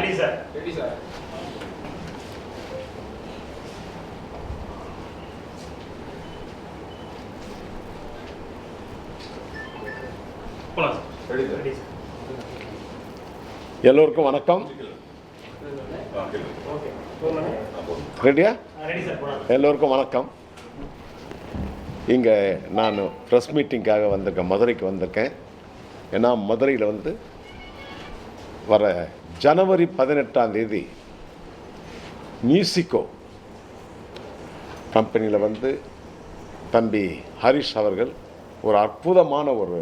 Ready sir ready sir எல்லோருக்கும் வணக்கம். ரெடியா ரெடி சார் போகலாம் எல்லோருக்கும் வணக்கம். இங்கே நான் ப்ரெஸ் மீட்டிங்காக வந்திருக்கேன் மதுரைக்கு வந்திருக்கேன். ஏன்னா மதுரையில் வந்து வர ஜனவரி பதினெட்டாம் தேதி மியூசிக்கோ கம்பெனியில் வந்து தம்பி ஹரிஷ் அவர்கள் ஒரு அற்புதமான ஒரு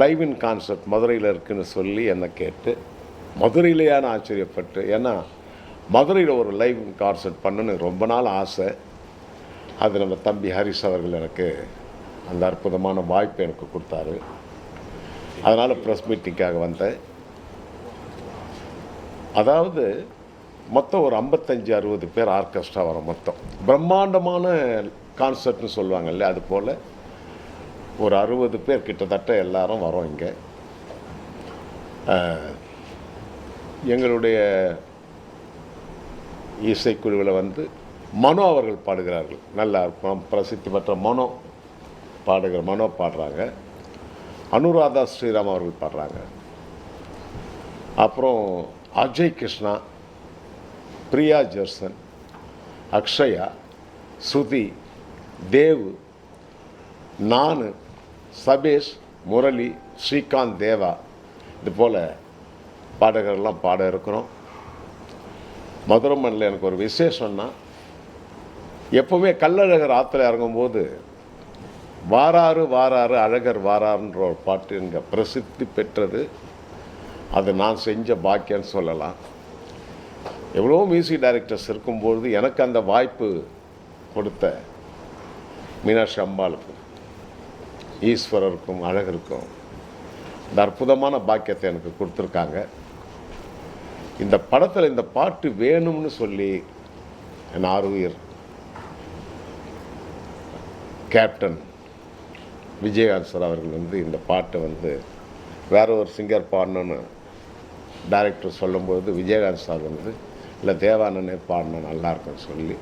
லைவ் இன் கான்சர்ட் மதுரையில் இருக்குன்னு சொல்லி என்னை கேட்டு மதுரையிலேயே நான் ஆச்சரியப்பட்டு ஏன்னா மதுரையில் ஒரு லைவ் கான்சர்ட் பண்ணுன்னு ரொம்ப நாள் ஆசை. அது நம்ம தம்பி ஹரிஷ் அவர்கள் எனக்கு அந்த அற்புதமான வாய்ப்பை எனக்கு கொடுத்தாரு. அதனால் ப்ரெஸ் மீட்டிங்காக வந்தேன். அதாவது மொத்தம் ஒரு ஐம்பத்தஞ்சு அறுபது பேர் ஆர்கெஸ்ட்ரா வரும் மொத்தம். பிரம்மாண்டமான கான்சர்ட்னு சொல்லுவாங்கல்ல அது போல் ஒரு அறுபது பேர் கிட்டத்தட்ட எல்லாரும் வரோம் இங்கே. எங்களுடைய இசைக்குழுவில் வந்து மனோ அவர்கள் பாடுகிறார்கள். நல்லா இருக்கும். பிரசித்தி பெற்ற மனோ பாடுகிற மனோ பாடுறாங்க. அனுராதா ஸ்ரீராம் அவர்கள் பாடுறாங்க. அப்புறம் அஜய் கிருஷ்ணா பிரியா ஜெர்சன் அக்ஷயா ஸ்ருதி தேவ் நான் சபேஷ் முரளி ஸ்ரீகாந்த் தேவா. இது போல் பாடகர்கள்லாம் பாட இருக்கிறோம். மதுரை மண்ணில் எனக்கு ஒரு விசேஷம்னா எப்போவுமே கல்லழகர் ஆற்றுல இறங்கும்போது வாராறு வாராறு அழகர் வாராருன்ற ஒரு பாட்டு இங்கே பிரசித்தி பெற்றது. அது நான் செஞ்ச பாக்கியன்னு சொல்லலாம். எவ்வளோ மியூசிக் டைரக்டர்ஸ் இருக்கும்பொழுது எனக்கு அந்த வாய்ப்பு கொடுத்த மீனாட்சி அம்பாளுக்கும் ஈஸ்வரருக்கும் அழகருக்கும் இந்த அற்புதமான பாக்கியத்தை எனக்கு கொடுத்துருக்காங்க. இந்த படத்தில் இந்த பாட்டு வேணும்னு சொல்லி என் ஆறுயிர் கேப்டன் விஜயகாந்த் சார் அவர்கள் வந்து இந்த பாட்டை வந்து வேற ஒரு சிங்கர் பாடணும்னு டைரக்டர் சொல்லும்போது விஜயகாந்த் சார் வந்து இல்லை தேவானந்தே பாடணும் நல்லாயிருக்குன்னு சொல்லி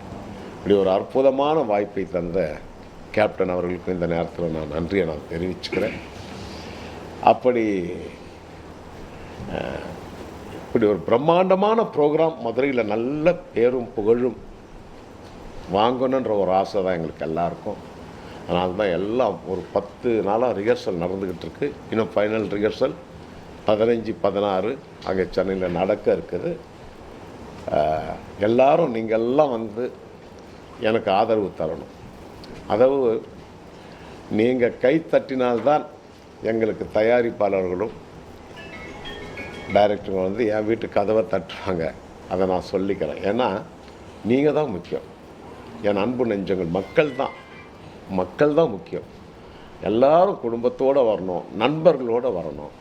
இப்படி ஒரு அற்புதமான வாய்ப்பை தந்த கேப்டன் அவர்களுக்கு இந்த நேரத்தில் நான் நன்றியை நான் தெரிவிச்சுக்கிறேன். அப்படி இப்படி ஒரு பிரம்மாண்டமான ப்ரோக்ராம் மதுரையில் நல்ல பேரும் புகழும் வாங்கணுன்ற ஒரு ஆசை தான் எங்களுக்கு எல்லாருக்கும். அதனால தான் எல்லாம் ஒரு பத்து நாளாக ரிஹர்சல் நடந்துக்கிட்டு இருக்கு. இன்னும் ஃபைனல் ரிஹர்சல் பதினஞ்சு பதினாறு அங்கே சென்னையில் நடக்க இருக்குது. எல்லாரும் நீங்கள்லாம் வந்து எனக்கு ஆதரவு தரணும். அதாவது நீங்கள் கை தட்டினால்தான் எங்களுக்கு தயாரிப்பாளர்களும் டைரக்டரும் வந்து என் வீட்டு கதவை தட்டுவாங்க. அதை நான் சொல்லிக்கிறேன். ஏன்னா நீங்கள் தான் முக்கியம். என் அன்பு நெஞ்சங்கள் மக்கள் தான். மக்கள் தான் முக்கியம். எல்லாரும் குடும்பத்தோடு வரணும் நண்பர்களோடு வரணும்.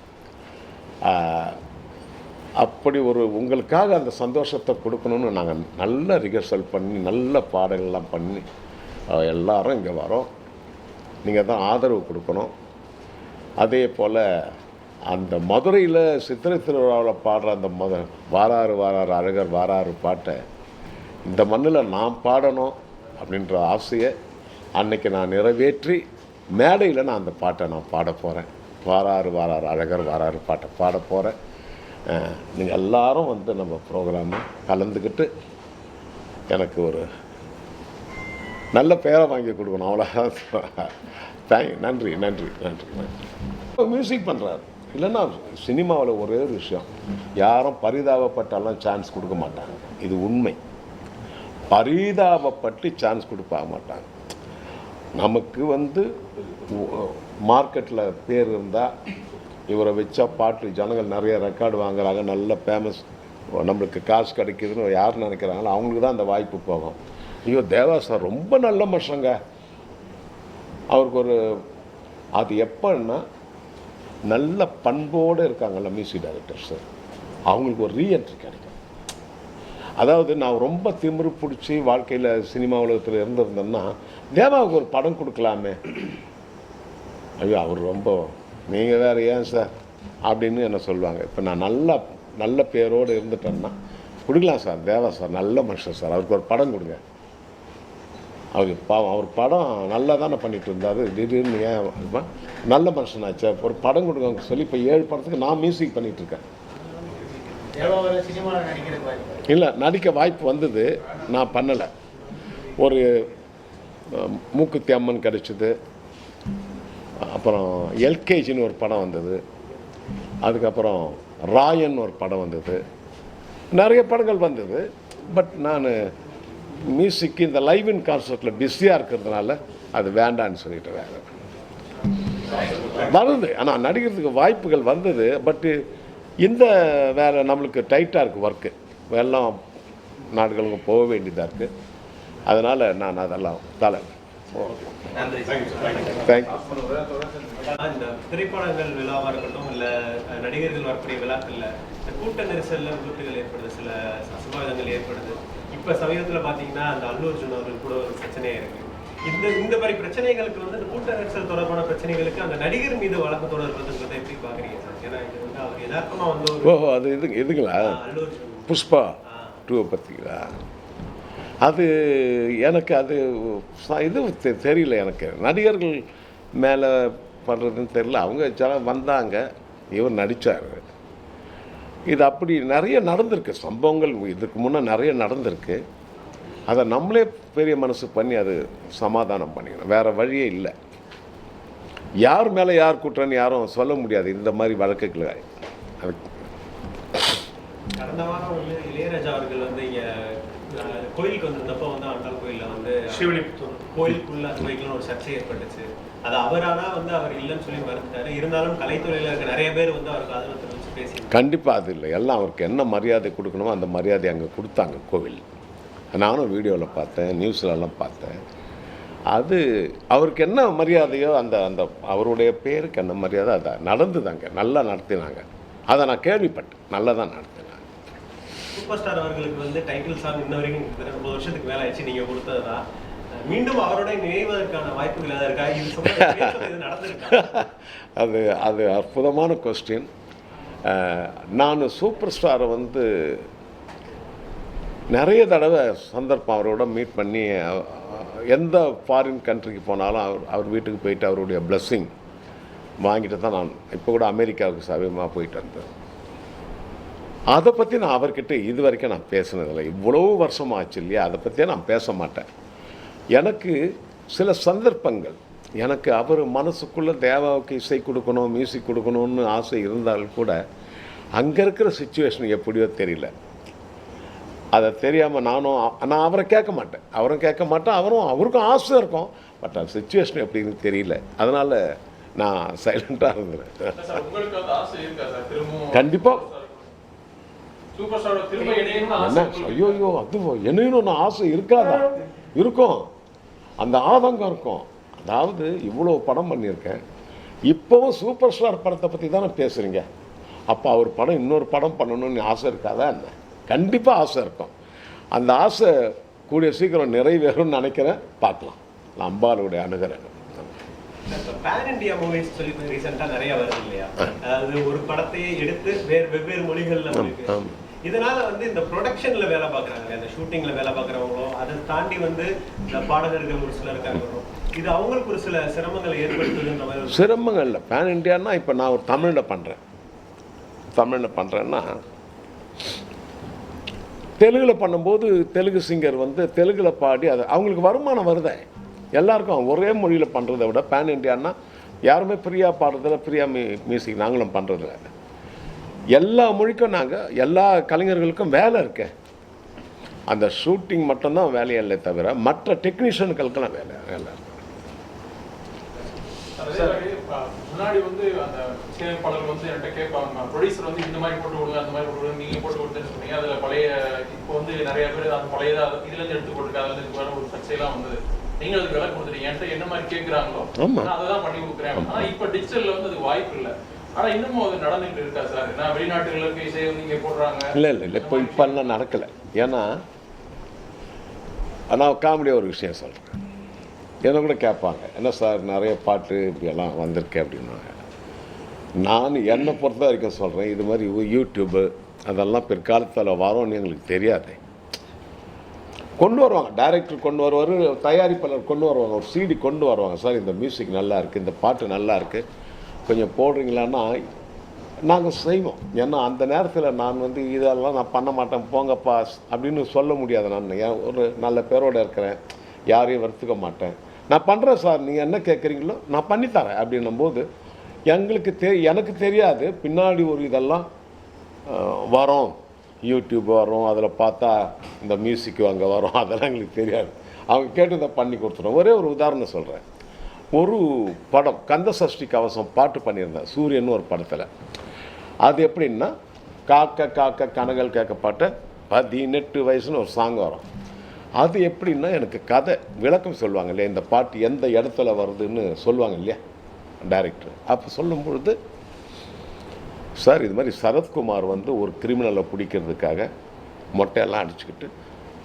அப்படி ஒரு உங்களுக்காக அந்த சந்தோஷத்தை கொடுக்கணும்னு நாங்கள் நல்ல ரிஹர்சல் பண்ணி நல்ல பாடல்கள்லாம் பண்ணி எல்லாரும் இங்கே வரோம். நீங்கள் தான் ஆதரவு கொடுக்கணும். அதே போல் அந்த மதுரையில் சித்திரை திருவிழாவில் பாடுற அந்த மத வாராறு வாராறு அழகர் வாராறு பாட்டை இந்த மண்ணில் நான் பாடணும் அப்படின்ற ஆசையை அன்னைக்கு நான் நிறைவேற்றி மேடையில் நான் அந்த பாட்டை நான் பாட போகிறேன் வாராறு வாராறு அழகர் வாராறு பாட்டை பாட போகிறேன் நீங்கள் எல்லாரும் வந்து நம்ம ப்ரோக்ராமை கலந்துக்கிட்டு எனக்கு ஒரு நல்ல பேரை வாங்கி கொடுக்கணும். அவ்வளோதான் தேங்க் நன்றி நன்றி நன்றி நன்றி. மியூசிக் பண்ணுறாரு இல்லைன்னா சினிமாவில் ஒரே ஒரு விஷயம். யாரும் பரிதாபப்பட்டாலும் சான்ஸ் கொடுக்க மாட்டாங்க. இது உண்மை. பரிதாபப்பட்டு சான்ஸ் கொடுப்பாக மாட்டாங்க. நமக்கு வந்து மார்க்கெட்டில் பேர் இருந்தால் இவரை வச்சா பாட்டு ஜனங்கள் நிறைய ரெக்கார்டு வாங்குறாங்க நல்ல ஃபேமஸ் நம்மளுக்கு காசு கிடைக்குதுன்னு யார் நினைக்கிறாங்களோ அவங்களுக்கு தான் அந்த வாய்ப்பு போகும். ஐயோ தேவா சார் ரொம்ப நல்ல மனுஷங்க. அவருக்கு ஒரு அது எப்போன்னா நல்ல பண்போடு இருக்காங்கல்ல மியூசிக் டைரக்டர் சார் அவங்களுக்கு ஒரு ரீஎன்ட்ரி கிடைக்கும். அதாவது நான் ரொம்ப திமிரு பிடிச்சி வாழ்க்கையில் சினிமா உலகத்தில் இருந்திருந்தேன்னா தேவாவுக்கு ஒரு படம் கொடுக்கலாமே. ஐயோ அவர் ரொம்ப நீங்கள் வேறு ஏன் சார் அப்படின்னு என்ன சொல்லுவாங்க. இப்போ நான் நல்லா நல்ல பேரோடு இருந்துட்டேன்னா கொடுக்கலாம் சார் தேவா சார் நல்ல மனுஷன் சார் அவருக்கு ஒரு படம் கொடுங்க. அவர் பாவம் அவர் படம் நல்லா தானே பண்ணிட்டு இருந்தார் திடீர்னு ஏன்? நல்ல மனுஷனாச்சு ஒரு படம் கொடுங்க சொல்லி இப்போ ஏழு படத்துக்கு நான் மியூசிக் பண்ணிட்டு இருக்கேன். இல்லை நடிக்க வாய்ப்பு வந்தது நான் பண்ணலை. ஒரு மூக்குத்தி அம்மன் கிடைச்சிது அப்புறம் எல்கேஜின்னு ஒரு படம் வந்தது. அதுக்கப்புறம் ராயன் ஒரு படம் வந்தது. நிறைய படங்கள் வந்தது. பட் நான் மியூசிக்கு இந்த லைவ் இன் கான்சர்ட்டில் பிஸியாக இருக்கிறதுனால அது வேண்டான்னு சொல்லிட்டு வேறு. வருது ஆனால் நடிக்கிறதுக்கு வாய்ப்புகள் வந்தது. பட்டு இந்த வேலை நம்மளுக்கு டைட்டாக இருக்குது ஒர்க்கு எல்லாம் நாடுகளுக்கும் போக வேண்டியதாக இருக்குது அதனால் நான் அதெல்லாம் தலை இந்த திரைப்படங்கள் விழாவா இருக்கட்டும் இல்ல நடிகர்கள் வரக்கூடிய விழாக்கள்ல இந்த கூட்ட நெரிசல்ல விபத்துகள் ஏற்படுது சில அசம்பாவிதங்கள் ஏற்படுது. இப்ப சமீபத்துல பாத்தீங்கன்னா அந்த அல்லு அர்ஜுன் அவர்கள் கூட ஒரு பிரச்சனையா இருக்கு. இந்த இந்த மாதிரி பிரச்சனைகளுக்கு வந்து கூட்ட நெரிசல் தொடர்பான பிரச்சனைகளுக்கு அந்த நடிகர் மீது வழக்கு தொடர்பதுன்றதை எப்படி பாக்குறீங்க சார்? ஏன்னா இது வந்து அவர் யதார்த்தமா வந்து ஓஹோ அது அல்லு அர்ஜுன். புஷ்பா டூவை பற்றிங்களா அது எனக்கு அது இது தெ- தெரியல எனக்கு. நடிகர்கள் மேலே பண்ணுறதுன்னு தெரியல. அவங்க ஜன வந்தாங்க. இவர் நடித்தார் இது அப்படி நிறைய நடந்திருக்கு. சம்பவங்கள் இதுக்கு முன்னே நிறைய நடந்திருக்கு. அதை நம்மளே பெரிய மனசு பண்ணி அது சமாதானம் பண்ணிக்கணும். வேறு வழியே இல்லை. யார் மேலே யார் குற்றன்னு யாரும் சொல்ல முடியாது. இந்த மாதிரி வழக்குகளை. அது கடந்த வாரம் வந்து இளையராஜா அவர்கள் வந்து இங்கே கோயிலுக்கு வந்திருந்தப்போ வந்து ஆண்டாள் கோயில்ல வந்து சிவலிபுத்தூர் கோயிலுக்குள்ள வைக்கணும் ஒரு சர்ச்சை ஏற்பட்டுச்சு. அது அவரானா வந்து அவர் இல்லைன்னு சொல்லி மறுத்துட்டாரு இருந்தாலும் கலைத்துறையில இருக்க நிறைய பேர் வந்து அவருக்கு ஆதரவு பேசி கண்டிப்பாக அது இல்லை. எல்லாம் அவருக்கு என்ன மரியாதை கொடுக்கணுமோ அந்த மரியாதை அங்கே கொடுத்தாங்க கோவில். நானும் வீடியோவில் பார்த்தேன் நியூஸ்லலாம் பார்த்தேன். அது அவருக்கு என்ன மரியாதையோ அந்த அந்த அவருடைய பேருக்கு என்ன மரியாதை அதை நடந்துதாங்க. நல்லா நடத்தினாங்க. அதை நான் கேள்விப்பட்டேன். நல்லா தான் நடத்தினாங்க. சூப்பர் ஸ்டார் அவர்களுக்கு வந்து டைட்டில் சாங் இன்ன வரைக்கும் ரொம்ப வருஷத்துக்கு மேல ஆயிடுச்சு நீங்க கொடுத்ததுதான். மீண்டும் அவரோட நினைவதற்கான வாய்ப்புகள் ஏதாவது இருக்கா? இது நடந்திருக்கா? அது அது அற்புதமான கொஸ்டின் நான் சூப்பர் ஸ்டாரை வந்து நிறைய தடவை சந்தர்ப்பம் அவரோட மீட் பண்ணி எந்த ஃபாரின் கண்ட்ரிக்கு போனாலும் அவர் அவர் வீட்டுக்கு போயிட்டு அவருடைய பிளஸ்ஸிங் வாங்கிட்டு தான் நான் இப்போ கூட அமெரிக்காவுக்கு சமீபமாக போயிட்டு வந்தேன். அதை பற்றி நான் அவர்கிட்ட இது வரைக்கும் நான் பேசினதில்லை. இவ்வளோ வருஷம் ஆச்சு இல்லையா? அதை பற்றியே நான் பேச மாட்டேன். எனக்கு சில சந்தர்ப்பங்கள். எனக்கு அவர் மனசுக்குள்ளே தேவாவுக்கு இசை கொடுக்கணும் மியூசிக் கொடுக்கணும்னு ஆசை இருந்தாலும் கூட அங்கே இருக்கிற சுச்சுவேஷன் எப்படியோ தெரியல. அதை தெரியாமல் நானும் நான் அவரை கேட்க மாட்டேன். அவரும் கேட்க மாட்டேன் அவரும் அவருக்கும் ஆசை இருக்கும். பட் அந்த சுச்சுவேஷன் எப்படின்னு தெரியல. அதனால் நான் சைலண்ட்டாக இருந்துறேன் சார் என்ன? ஐயோ ஐயோ அது என்னன்னு ஆசை இருக்காதா? இருக்கும். அந்த ஆதங்கம் இருக்கும். அதாவது இவ்வளோ படம் பண்ணியிருக்கேன். இப்போவும் சூப்பர் ஸ்டார் படத்தை பற்றி தானே பேசுகிறீங்க அப்போ அவர் படம் இன்னொரு படம் பண்ணணும்னு ஆசை இருக்காதா என்ன? கண்டிப்பாக ஆசை இருக்கும். அந்த ஆசை கூடிய சீக்கிரம் நிறைவேறும்னு நினைக்கிறேன். பார்க்கலாம். நான் அம்பாளுடைய அணுகிறேன் பேன் இந்தியா மூவிஸ் சொல்லி ரீசெண்டா நிறைய வருது இல்லையா? அதாவது ஒரு படத்தையே எடுத்து வேறு வெவ்வேறு மொழிகள்ல. இதனால வந்து இந்த ப்ரொடக்ஷன்ல வேலை பார்க்குறாங்க இந்த ஷூட்டிங்ல வேலை பார்க்குறவங்களோ அதை தாண்டி வந்து இந்த பாடகர்கள் ஒரு சிலர் இருக்காங்க. இது அவங்களுக்கு ஒரு சில சிரமங்களை ஏற்படுத்துதுன்ற மாதிரி சிரமங்கள் இல்லை. பேன் இண்டியான்னா இப்போ நான் ஒரு தமிழில் பண்ணுறேன் தமிழில் பண்ணுறேன்னா தெலுங்கில் பண்ணும்போது தெலுங்கு சிங்கர் வந்து தெலுங்கில் பாடி அது அவங்களுக்கு வருமானம் வருதே. எல்லாருக்கும் ஒரே மொழியில் பண்ணுறதை விட பேன் இண்டியான்னா யாருமே ஃப்ரீயாக பாடுறதில்ல ஃப்ரீயாக மியூசிக் நாங்களும் பண்ணுறதில்ல எல்லா மொழிக்கும் நாங்கள் எல்லா கலைஞர்களுக்கும் வேலை இருக்கு. அந்த ஷூட்டிங் மட்டும்தான் வேலையில்லை தவிர மற்ற டெக்னீஷியனுக்களுக்கெல்லாம் வேலை வேலை இருக்கு. அதே முன்னாடி வந்து அந்த இசையமைப்பாளர் வந்து என்கிட்ட கேட்பாங்க ப்ரொடியூசர் வந்து இந்த மாதிரி போட்டு விடுங்க அந்த மாதிரி போட்டு விடுங்க நீங்க போட்டு கொடுத்துன்னு சொன்னீங்க அதுல பழைய இப்போ வந்து நிறைய பேர் அந்த பழையதா இதுல இருந்து எடுத்து போட்டுருக்காங்க அதுல வர ஒரு சர்ச்சையெல்லாம் வந்தது. நீங்க அதுக்கு விலை கொடுத்துட்டீங்க என்கிட்ட என்ன மாதிரி கேட்குறாங்களோ. நான் அதை தான் பண்ணி கொடுக்குறேன். ஆனா இப்ப டிஜிட்டல்ல வந்து அது வாய்ப்பு இல்லை. ஆனா இன்னமும் அது நடந்துகிட்டு இருக்கா சார்? ஏன்னா வெளிநாட்டுகளுக்கு இசை வந்து இங்க போடுறாங்க. இல்லை இல்லை இல்லை. இப்போ இப்போல்லாம் நடக்கலை. ஏன்னா நான் காமெடியாக ஒரு விஷயம் சொல்கிறேன் என்ன கூட கேட்பாங்க. என்ன சார் நிறைய பாட்டு இப்படியெல்லாம் வந்திருக்கேன் அப்படின்னாங்க. நான் என்னை பொறுத்த வரைக்கும் சொல்கிறேன் இது மாதிரி யூடியூப்பு அதெல்லாம் பிற்காலத்தில் வரோன்னு எங்களுக்கு தெரியாது. கொண்டு வருவாங்க. டைரக்டர் கொண்டு வருவார் தயாரிப்பாளர் கொண்டு வருவாங்க. ஒரு சீடி கொண்டு வருவாங்க. சார் இந்த மியூசிக் நல்லா இருக்குது இந்த பாட்டு நல்லா இருக்குது கொஞ்சம் போடுறீங்களான்னா நாங்கள் செய்வோம். ஏன்னா அந்த நேரத்தில் நான் வந்து இதெல்லாம் நான் பண்ண மாட்டேன் போங்கப்பா அப்படின்னு சொல்ல முடியாது நான். ஏன் ஒரு நல்ல பேரோட இருக்கிறேன் யாரையும் வருத்துக்க மாட்டேன். நான் பண்ணுறேன் சார் நீங்கள் என்ன கேட்குறீங்களோ நான் பண்ணித்தரேன் அப்படின்னும் போது எங்களுக்கு தெ எனக்கு தெரியாது. பின்னாடி ஒரு இதெல்லாம் வரும். யூடியூப் வரும் அதில் பார்த்தா இந்த மியூசிக் அங்கே வரும் அதெல்லாம் எங்களுக்கு தெரியாது. அவங்க கேட்டு இதை பண்ணி கொடுத்துருவோம். ஒரே ஒரு உதாரணம் சொல்கிறேன் ஒரு படம் கந்த சஷ்டி கவசம் பாட்டு பண்ணியிருந்தேன். சூரியன் ஒரு படத்தில். அது எப்படின்னா காக்க காக்க கனகள் கேட்கப்பட்ட பதினெட்டு வயசுன்னு ஒரு சாங் வரும். அது எப்படின்னா எனக்கு கதை விளக்கம் சொல்லுவாங்க இல்லையா? இந்த பாட்டு எந்த இடத்துல வருதுன்னு சொல்லுவாங்க இல்லையா? டைரக்டர் அப்போ சொல்லும் பொழுது சார் இது மாதிரி சரத்குமார் வந்து ஒரு கிரிமினலை பிடிக்கிறதுக்காக மொட்டையெல்லாம் அடிச்சுக்கிட்டு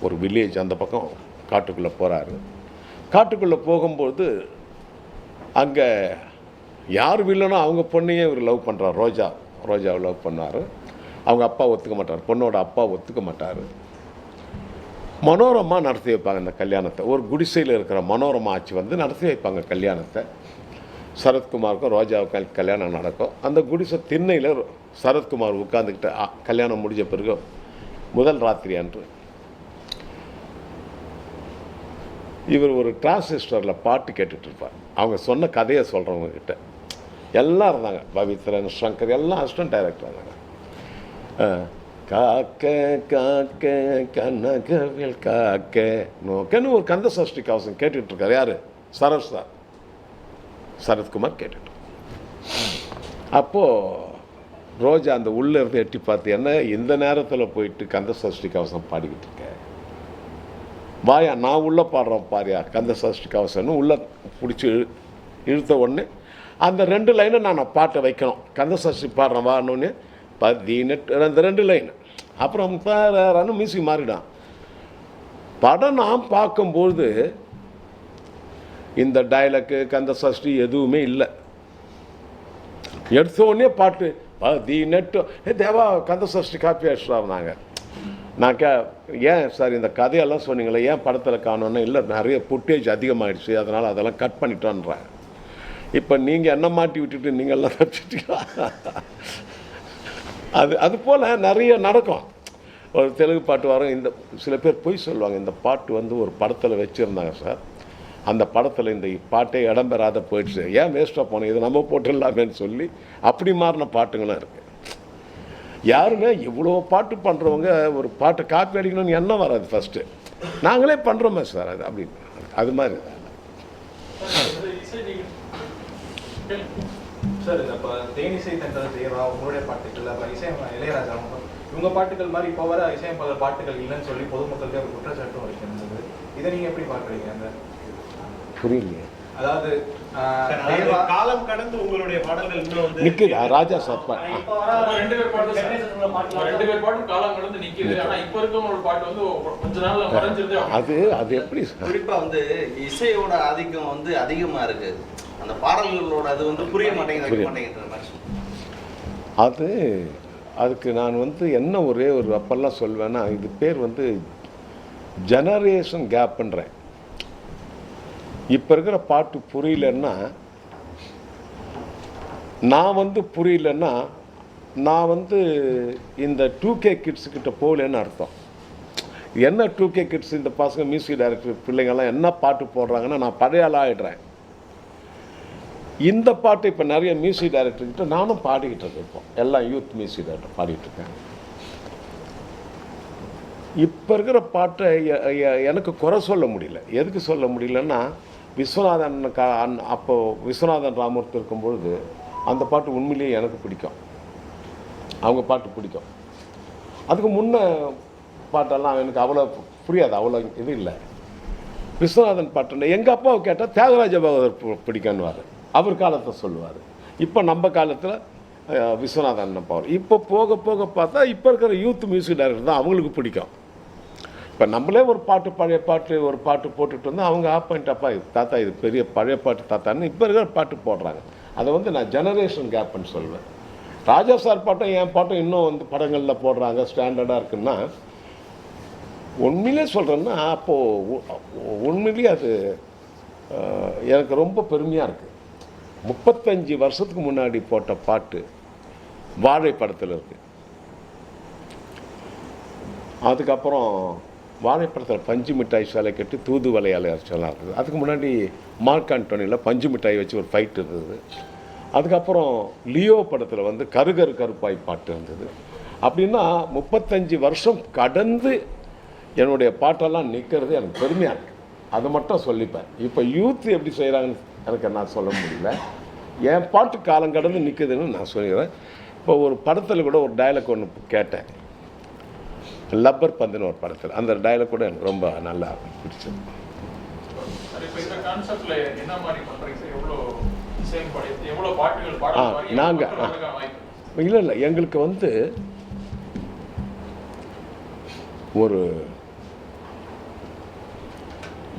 ஒரு வில்லேஜ் அந்த பக்கம் காட்டுக்குள்ளே போகிறாரு காட்டுக்குள்ளே போகும்போது அங்கே யார் வில்லனோ அவங்க பொண்ணையே இவர் லவ் பண்ணுறார் ரோஜா ரோஜாவை லவ் பண்ணார். அவங்க அப்பா ஒத்துக்க மாட்டார். பொண்ணோட அப்பா ஒத்துக்க மாட்டார். மனோரமா நடத்தி வைப்பாங்க இந்த கல்யாணத்தை. ஒரு குடிசையில் இருக்கிற மனோரமா ஆட்சி வந்து நடத்தி வைப்பாங்க கல்யாணத்தை. சரத்குமாருக்கும் ரோஜாவுக்கும் கல்யாணம் நடக்கும். அந்த குடிசை திண்ணையில் சரத்குமார் உட்காந்துக்கிட்டு கல்யாணம் முடிஞ்ச பிறகு முதல் ராத்திரி அன்று இவர் ஒரு டிரான்சிஸ்டரில் பாட்டு கேட்டுட்டு இருப்பார் அவங்க சொன்ன கதையை சொல்கிறவங்க கிட்ட எல்லாம் இருந்தாங்க பவித்ரன் சங்கர் எல்லாம் அசிஸ்டன்ட் டைரக்டர் இருந்தாங்க காக்க காக்க கனகவில் காக்க. நோக்கன்னு ஒரு கந்த சஷ்டி கவசம் கேட்டுட்ருக்கார். யார்? சரஸ் சார் சரத்குமார் கேட்டுட்டு. அப்போது ரோஜா அந்த உள்ளே இருந்து எட்டி பார்த்து என்ன? இந்த நேரத்தில் போயிட்டு கந்த சஷ்டி கவசம் பாடிக்கிட்டு இருக்க. வாயா நான் உள்ளே பாடுறேன் பாரியா கந்த சஷ்டி கவசம்னு உள்ளே பிடிச்சி இழுத்த உடனே அந்த ரெண்டு லைனை நான் பாட்டை வைக்கணும். கந்த சஷ்டி பாடுறேன் வாடணுன்னு பதினெட்டு அந்த ரெண்டு லைன் அப்புறம் ரன்னு மியூசிக் மாறிடான் படம் நான் பார்க்கும்போது இந்த டைலக்கு கந்த சஷ்டி எதுவுமே இல்லை. எடுத்த உடனே பாட்டு பதினெட்டு ஏ தேவா கந்த சஷ்டி காப்பி அடிச்சுட்டு நாங்கள் நான் கே ஏன் சார் இந்த கதையெல்லாம் சொன்னீங்களே ஏன் படத்தில் காணோன்னா இல்லை நிறைய ஃபுட்டேஜ் அதிகமாகிடுச்சு அதனால் அதெல்லாம் கட் பண்ணிட்டோன்றேன். இப்போ நீங்கள் என்ன மாட்டி விட்டுட்டு நீங்கள்லாம் தப்பிச்சிட்டீங்களா? அது அது போல் நிறைய நடக்கும். ஒரு தெலுங்கு பாட்டு வரும் இந்த சில பேர் பொய் சொல்லுவாங்க இந்த பாட்டு வந்து ஒரு படத்தில் வச்சுருந்தாங்க சார். அந்த படத்தில் இந்த பாட்டே இடம்பெறாத போயிடுச்சு. ஏன் வேஸ்ட்டாக போனோம் இதை நம்ம போட்டுடலாமேன்னு சொல்லி அப்படி மாறின பாட்டுங்களும் இருக்குது யாருமே இவ்வளோ பாட்டு பண்ணுறவங்க ஒரு பாட்டை காப்பி அடிக்கணும்னு எண்ணம் வராது ஃபஸ்ட்டு நாங்களே பண்ணுறோமே சார் அது அப்படி அது மாதிரி. சார் இப்போ தேனிசை தென்றல் தேவா உங்களுடைய பாட்டுகள் அப்புறம் இசை இளையராஜா இவங்க பாட்டுகள் மாதிரி இப்போ வர இசையமைப்பாளர் பாட்டுகள் இல்லைன்னு சொல்லி பொதுமக்களுக்கு ஒரு குற்றச்சாட்டும் வைக்கிறது இதை நீங்க எப்படி பார்க்குறீங்க அந்த புரியலையே. அதாவது காலம் கடந்து உங்களுடைய பாடல்கள் இன்னும் வந்து ராஜா சார் ரெண்டு பேர் பாட்டும் சார். ரெண்டு பேர் பாட்டும் காலம் கடந்து நிக்குது. ஆனா இப்ப இருக்கவங்களோட பாட்டு வந்து கொஞ்ச நாள்ல மறைஞ்சிருது அது அது எப்படி குறிப்பா வந்து இசையோட ஆதிக்கம் வந்து அதிகமா இருக்கு. அந்த பாடல்களோட அது வந்து புரிய மாட்டேங்குது. மாட்டேங்குது அது அதுக்கு நான் வந்து என்ன ஒரே ஒரு அப்பெல்லாம் சொல்வேன்னா இது பேர் வந்து ஜெனரேஷன் கேப்புன்றேன் இப்போ இருக்கிற பாட்டு புரியலன்னா நான் வந்து புரியலன்னா நான் வந்து இந்த டூ கே கிட்ஸுக்கிட்ட போகலன்னு அர்த்தம். என்ன டூ கே கிட்ஸ் இந்த பசங்க மியூசிக் டைரக்டர் பிள்ளைங்கள்லாம் என்ன பாட்டு போடுறாங்கன்னா நான் பழைய ஆகிடுறேன் ஆயிடுறேன் இந்த பாட்டு இப்போ நிறைய மியூசிக் டைரக்டர்கிட்ட நானும் பாடிக்கிட்டு இருக்கேன் இப்போ எல்லாம் யூத் மியூசிக் டைரக்டர் பாடிக்கிட்டு இருக்கேன். இப்போ இருக்கிற பாட்டை எனக்கு குறை சொல்ல முடியல. எதுக்கு சொல்ல முடியலன்னா விஸ்வநாதன் கா அன் அப்போது விஸ்வநாதன் ராமூர்த்தி இருக்கும்பொழுது அந்த பாட்டு உண்மையிலேயே எனக்கு பிடிக்கும். அவங்க பாட்டு பிடிக்கும். அதுக்கு முன்ன பாட்டெல்லாம் எனக்கு அவ்வளோ புரியாது அவ்வளோ இது இல்லை. விஸ்வநாதன் பாட்டு எங்கள் அப்பாவை கேட்டால் தியாகராஜ பகவதர் பிடிக்கும்னுவார். அவர் காலத்தை சொல்லுவார். இப்போ நம்ம காலத்தில் விஸ்வநாதன் பவர் இப்போ போக போக பார்த்தா இப்போ இருக்கிற யூத் மியூசிக் டைரக்டர் தான் அவங்களுக்கு பிடிக்கும். இப்போ நம்மளே ஒரு பாட்டு பழைய பாட்டு ஒரு பாட்டு போட்டுட்டு வந்து அவங்க ஆப் அப்பா இது தாத்தா இது பெரிய பழைய பாட்டு தாத்தான்னு இப்போ இருக்கிற பாட்டு போடுறாங்க. அதை வந்து நான் ஜெனரேஷன் கேப்னு சொல்வேன். ராஜா சார் பாட்டும் என் பாட்டும் இன்னும் வந்து படங்களில் போடுறாங்க ஸ்டாண்டர்டாக இருக்குன்னா உண்மையிலே சொல்கிறேன்னா அப்போது உண்மையிலேயே அது எனக்கு ரொம்ப பெருமையாக இருக்குது முப்பத்தஞ்சு வருஷத்துக்கு முன்னாடி போட்ட பாட்டு வாழை படத்தில் இருக்குது அதுக்கப்புறம் வாழைப்பழத்தில் பஞ்சு மிட்டாய் சிலை கட்டி தூது வலையாலை அரைச்சலாம் இருக்குது. அதுக்கு முன்னாடி மார்க் ஆண்டோனியில் பஞ்சு மிட்டாய் வச்சு ஒரு ஃபைட் இருந்தது. அதுக்கப்புறம் லியோ படத்தில் வந்து கருகரு கருப்பாய் பாட்டு இருந்தது. அப்படின்னா முப்பத்தஞ்சு வருஷம் கடந்து என்னுடைய பாட்டெல்லாம் நிற்கிறது எனக்கு பெருமையாக இருக்குது அதை மட்டும் சொல்லிப்பேன். இப்போ யூத் எப்படி செய்கிறாங்கன்னு எனக்கு நான் சொல்ல முடியல. என் பாட்டு காலம் கடந்து நிற்குதுன்னு நான் சொல்லிடுறேன். இப்போ ஒரு படத்தில் கூட ஒரு டைலாக் ஒன்று கேட்டேன். லப்பர் பந்துன்னு ஒரு படத்தில். அந்த டயலாக் கூட எனக்கு ரொம்ப நல்லா பிடிச்சது. ஆ, பாடல் பாடி நாங்க- மக்கள் வழங்க வாய்ப்பு இல்லை இல்லை எங்களுக்கு வந்து ஒரு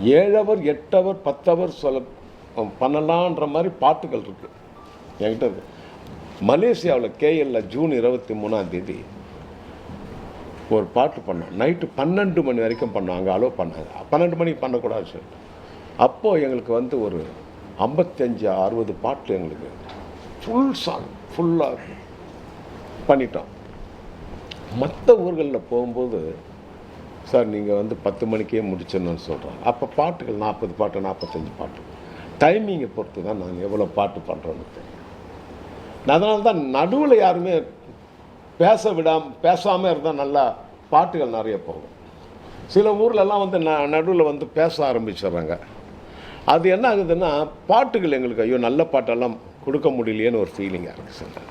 ஏழவர் எட்டவர் பத்தவர் சொல்ல பண்ணலான்ற மாதிரி பாட்டுகள் இருக்கு. என்கிட்ட மலேசியாவில் கேஎல்ல ஜூன் இருபத்தி மூணாம் தேதி ஒரு பாட்டு பண்ணோம். நைட்டு பன்னெண்டு மணி வரைக்கும் பண்ணோம். அங்கே அலோவ் பண்ணாங்க பன்னெண்டு மணிக்கு பண்ணக்கூடாது சொல்லிட்டு. அப்போது எங்களுக்கு வந்து ஒரு ஐம்பத்தஞ்சு அறுபது பாட்டு எங்களுக்கு ஃபுல் சாங் ஃபுல்லாக பண்ணிட்டோம். மற்ற ஊர்களில் போகும்போது சார் நீங்கள் வந்து பத்து மணிக்கே முடிச்சிடணும்னு சொல்கிறாங்க அப்போ பாட்டுகள் நாற்பது பாட்டு நாற்பத்தஞ்சு பாட்டு. டைமிங்கை பொறுத்து தான் நாங்கள் எவ்வளோ பாட்டு பண்ணுறோன்னு தெரியும். அதனால தான் நடுவில் யாருமே பேச விடாம பேசாமல் இருந்தால் நல்லா பாட்டுகள் நிறைய போகும். சில ஊர்லலாம் வந்து ந நடுவில் வந்து பேச ஆரம்பிச்சிடுறாங்க. அது என்ன ஆகுதுன்னா பாட்டுகள் எங்களுக்கு ஐயோ நல்ல பாட்டெல்லாம் கொடுக்க முடியலையேன்னு ஒரு ஃபீலிங்காக இருக்குது சார்.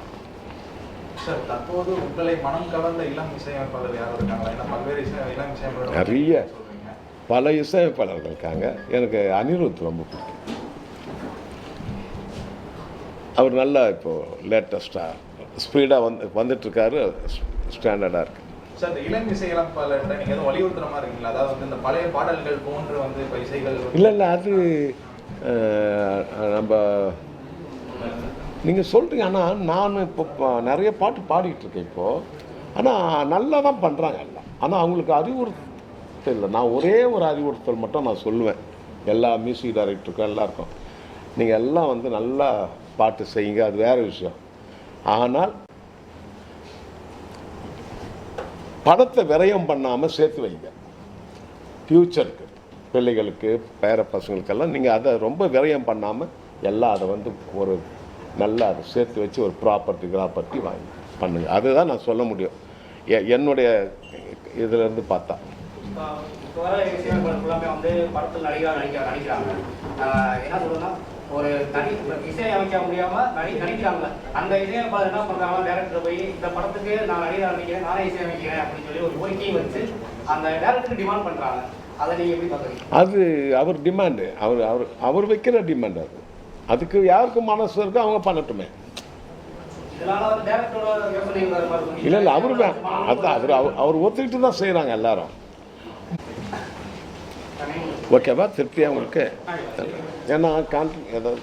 நிறைய. பல இசையமைப்பாளர்கள் இருக்காங்க. எனக்கு அனிருத் ரொம்ப பிடிக்கும். அவர் நல்லா இப்போது லேட்டஸ்ட்டாக ஸ்பீடாக வந்து வந்துட்டுருக்காரு ஸ்டாண்டர்டாக இருக்கு. சார் இந்த இளம் இசையமைப்பாளர்கிட்ட நீங்க எதுவும் வலியுறுத்துற மாதிரி இருக்கீங்களா? அதாவது வந்து இந்த பழைய பாடல்கள் போன்று வந்து இப்போ இசைகள் வந்து- இல்லை இல்லை அது நம்ம நீங்கள் சொல்கிறீங்க ஆனால் நான் இப்போ நிறைய பாட்டு பாடிட்டு இருக்கேன் இப்போது ஆனால் நல்லா தான் பண்ணுறாங்க எல்லாம். ஆனால் அவங்களுக்கு அறிவுறுத்தல் இல்லை. நான் ஒரே ஒரு அறிவுறுத்தல் மட்டும் நான் சொல்லுவேன். எல்லா மியூசிக் டைரக்டருக்கும் எல்லாருக்கும். நீங்கள் எல்லாம் வந்து நல்லா பாட்டு செய்யுங்க. அது வேறு விஷயம். ஆனால் படத்தை விரயம் பண்ணாமல் சேர்த்து வைங்க. ஃப்யூச்சருக்கு பிள்ளைகளுக்கு பேர பசங்களுக்கெல்லாம் நீங்கள் அதை ரொம்ப விரயம் பண்ணாமல் எல்லாம் அதை வந்து ஒரு நல்லா அதை சேர்த்து வச்சு ஒரு ப்ராப்பர்ட்டி ப்ராப்பர்ட்டி வாங்கி பண்ணுங்க. அதுதான் நான் சொல்ல முடியும். எ- என்னுடைய இதுலேருந்து பார்த்தா. இப்போ வர வந்து படத்தில் நடிகராக நடிக்க நடிக்கிறாங்க. என்ன சொல்லுன்னா ஒரு தனி இசை அமைக்க முடியாம நடி நடிக்கிறாங்க. அந்த இசையமைப்பாளர் என்ன பண்றாங்க டேரக்டர் போய் இந்த படத்துக்கு நான் நடிகராக நடிக்கிறேன் நானே இசையமைக்கிறேன் அப்படின்னு சொல்லி ஒரு கோரிக்கையும் வச்சு அந்த டேரக்டருக்கு டிமாண்ட் பண்றாங்க. அதை நீங்க எப்படி பாக்குறீங்க அது அவர் டிமாண்டு அவர் அவர் அவர் வைக்கிற டிமாண்ட் அது. அதுக்கு யாருக்கு மனசு இருக்கோ அவங்க பண்ணட்டுமே. இல்லை இல்லை அவரு தான். அதான் அவர் அவர் ஒத்துக்கிட்டு தான் செய்கிறாங்க எல்லாரும். ஓகேவா திருப்தியாக உங்களுக்கு ஏன்னா கான்ட்ரி ஏதாவது